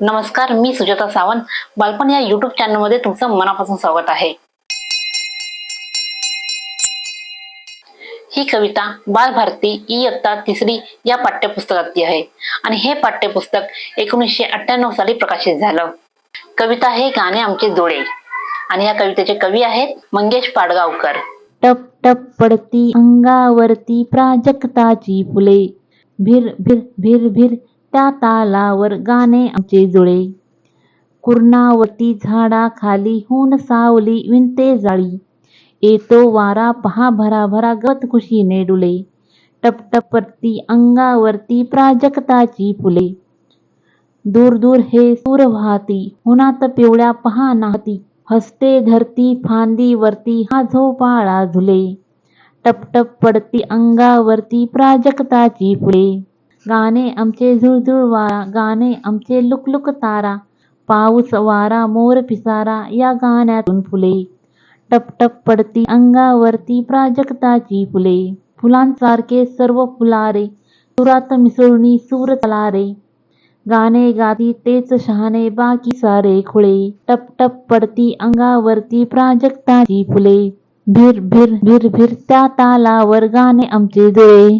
नमस्कार मी सुजाता सावंत. बालपण या युट्यूब चॅनलमध्ये तुमचं मनापासून स्वागत आहे. ही कविता बालभारती इयत्ता तिसरी या पाठ्यपुस्तकातली आहे. आणि हे पाठ्यपुस्तक एकोणीसशे अठ्ठ्याण्णव साली प्रकाशित झालं. कविता हे गाणे आमचे जोडे. आणि या कवितेचे कवी आहेत मंगेश पाडगावकर. टप टप पडती अंगावरती प्राजक्ताची फुले. भिर भिर भिर भिर त्या तालावर गाणे आमचे जुळे. कुर्णावती झाडाखाली होऊन सावली विणते जाळी. येतो वारा पहा भरा भरा गत खुशीने डुले. टपटपरती अंगावरती प्राजक्ताची फुले. दूर दूर हे सूर वाहती उन्हात पिवळ्या पहा नाहती. हसते धरती फांदीवरती हा झोपाळा झुले. टपटप पडती अंगावरती प्राजक्ताची फुले. गाणे आमचे झुळझुळ वारा गाणे आमचे लुकलुक तारा पाऊस वारा मोर पिसारा या गाण्यातून फुले. टप टप पडती अंगावरती प्राजक्ताची फुले. फुलांसारखे सर्व फुलारे सुरात मिसळणी सूर चलारे गाणे गाती तेच शहाणे बाकी सारे खुळे. टप टप पडती अंगावरती प्राजक्ताची फुले. भिर भिर भिर भिर त्या तालावर गाणे आमचे जुळे.